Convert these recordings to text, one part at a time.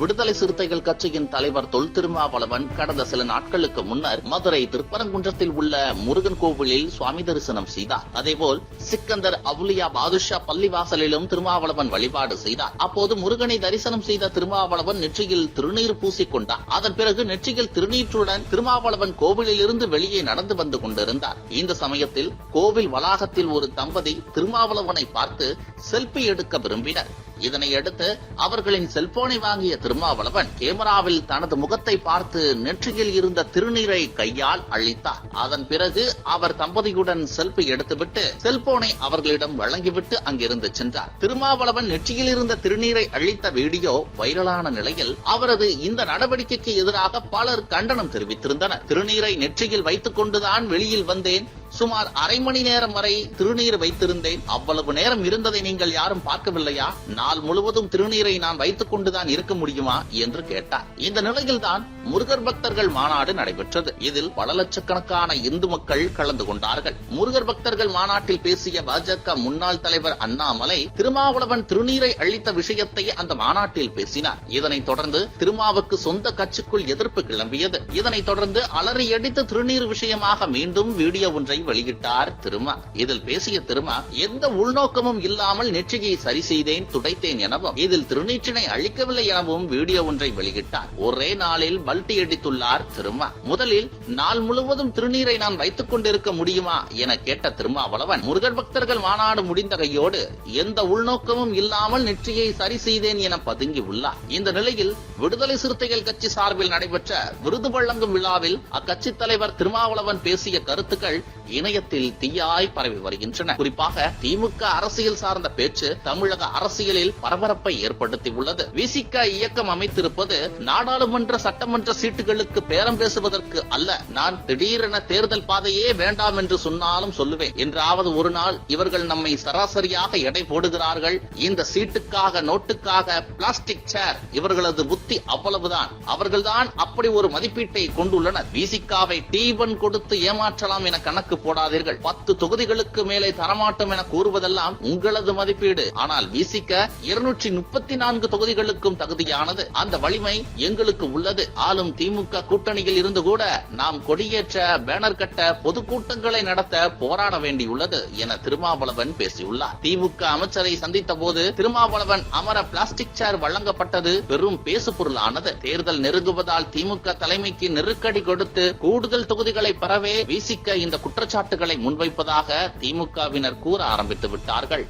விடுதலை சிறுத்தைகள் கட்சியின் தலைவர் தொல் திருமாவளவன் கடந்த சில நாட்களுக்கு முன்னர் மதுரை திருப்பரங்குன்றத்தில் உள்ள முருகன் கோவிலில் சுவாமி தரிசனம் செய்தார். அதேபோல் சிக்கந்தர் அவுலியா பாதுஷா பள்ளிவாசலிலும் திருமாவளவன் வழிபாடு செய்தார். அப்போது முருகனை தரிசனம் செய்த திருமாவளவன் நெற்றியில் திருநீர் பூசிக்கொண்டார். அதன் பிறகு நெற்றியில் திருநீற்றுடன் திருமாவளவன் கோவிலில் இருந்து வெளியே நடந்து வந்து கொண்டிருந்தார். இந்த சமயத்தில் கோவில் வளாகத்தில் ஒரு தம்பதி திருமாவளவனை பார்த்து செல்பி எடுக்க விரும்பினர். இதனையடுத்து அவர்களின் செல்போனை வாங்கிய திருமாவளவன் கேமராவில் தனது முகத்தை பார்த்து நெற்றியில் இருந்த திருநீரை கையால் அழித்தார். அதன் பிறகு அவர் தம்பதியுடன் செல்பி எடுத்துவிட்டு செல்போனை அவர்களிடம் வழங்கிவிட்டு அங்கிருந்து சென்றார். திருமாவளவன் நெற்றியில் இருந்த திருநீரை அழித்த வீடியோ வைரலான நிலையில் அவரது இந்த நடவடிக்கைக்கு எதிராக பலர் கண்டனம் தெரிவித்திருந்தனர். திருநீரை நெற்றியில் வைத்துக் கொண்டுதான் வெளியில் வந்தேன். சுமார் அரை மணி நேரம் வரை திருநீர் வைத்திருந்தேன். அவ்வளவு நேரம் இருந்ததை நீங்கள் யாரும் பார்க்கவில்லையா? நாள் முழுவதும் திருநீரை நான் வைத்துக் கொண்டுதான் இருக்க முடியுமா? என்று கேட்டார். இந்த நிலையில்தான் முருகர் பக்தர்கள் மாநாடு நடைபெற்றது. இதில் பல லட்சக்கணக்கான இந்து மக்கள் கலந்து கொண்டார்கள். முருகர் பக்தர்கள் மாநாட்டில் பேசிய பாஜக முன்னாள் தலைவர் அண்ணாமலை திருமாவளவன் திருநீரை அளித்த விஷயத்தை அந்த மாநாட்டில் பேசினார். இதனைத் தொடர்ந்து திருமாவுக்கு சொந்த கட்சிக்குள் எதிர்ப்பு கிளம்பியது. இதனைத் தொடர்ந்து அலறியடித்த திருநீர் விஷயமாக மீண்டும் வீடியோ ஒன்றை வெளியிட்டார் திருமா. இதில் பேசிய திருமா எந்த உள்நோக்கமும் இல்லாமல் நெற்றியை சரி செய்தேன் துடைத்தேன் எனவும் இதில் திருநீற்றினை அழிக்கவில்லை எனவும் வீடியோ ஒன்றை வெளியிட்டார். ஒரே நாளில் பல்டி அடித்துள்ளார் திருமா. முதலில் நாள் முழுவதும் திருநீரை நான் வைத்துக் கொண்டிருக்க முடியுமா? என கேட்ட திருமாவளவன் முருகன் பக்தர்கள் மாநாடு முடிந்த கையோடு எந்த உள்நோக்கமும் இல்லாமல் நெற்றியை சரி செய்தேன் என பதுங்கி உள்ளார். இந்த நிலையில் விடுதலை சிறுத்தைகள் கட்சி சார்பில் நடைபெற்ற விருது வழங்கும் விழாவில் அக்கட்சி தலைவர் திருமாவளவன் பேசிய கருத்துக்கள் இணையத்தில் தீயாய் பரவி வருகின்றன. குறிப்பாக திமுக அரசியல் சார்ந்த பேச்சு தமிழக அரசியலில் பரபரப்பை ஏற்படுத்தி உள்ளது விசிக இயக்கம் அமைத்திருப்பது நாடாளுமன்ற சட்டமன்ற சீட்டுகளுக்கு பேரம் பேசுவதற்கு அல்ல. நான் திடீரென தேர்தல் பாதையே வேண்டாம் என்று சொன்னாலும் சொல்லுவேன். என்றாவது ஒரு நாள் இவர்கள் நம்மை சராசரியாக எடை போடுகிறார்கள். இந்த சீட்டுக்காக நோட்டுக்காக பிளாஸ்டிக் சேர் இவர்களது புத்தி அவ்வளவுதான். அவர்கள்தான் அப்படி ஒரு மதிப்பீட்டை கொண்டுள்ளனர். விசிகாவை டீபன் கொடுத்து ஏமாற்றலாம் என கணக்கு போடாதீர்கள். பத்து தொகுதிகளுக்கு மேலே தரமாட்டோம் என கூறுவதெல்லாம் உங்களது மதிப்பீடு. ஆனால் விசிக்க இருநூற்றி முப்பத்தி நான்கு தொகுதிகளுக்கும் தகுதியானது அந்த வலிமை எங்களுக்கு உள்ளது. ஆளும் திமுக கூட்டணியில் இருந்து கூட நாம் கொடியேற்ற பேனர் கட்ட பொதுக்கூட்டங்களை நடத்த போராட வேண்டியுள்ளது என திருமாவளவன் பேசியுள்ளார். திமுக அமைச்சரை சந்தித்த போது திருமாவளவன் அமர பிளாஸ்டிக் சேர் வழங்கப்பட்டது பெரும் பேசு பொருளானது. தேர்தல் நெருங்குவதால் திமுக தலைமைக்கு நெருக்கடி கொடுத்து கூடுதல் தொகுதிகளை பெறவே வீசிக்க இந்த குற்றச்சாட்டுகளை முன்வைப்பதாக திமுகவினர் கூற ஆரம்பித்து விட்டார்கள்.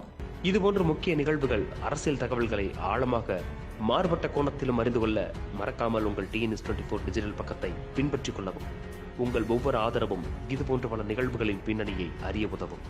இதுபோன்ற முக்கிய நிகழ்வுகள் அரசியல் தகவல்களை ஆழமாக மாறுபட்ட கோணத்திலும் அறிந்து கொள்ள மறக்காமல் உங்கள் டிஎன்எஸ் டுவெண்ட்டி ஃபோர் டிஜிட்டல் பக்கத்தை பின்பற்றிக் கொள்ளவும். உங்கள் ஒவ்வொரு ஆதரவும் இதுபோன்ற பல நிகழ்வுகளின் பின்னணியை அறிய உதவும்.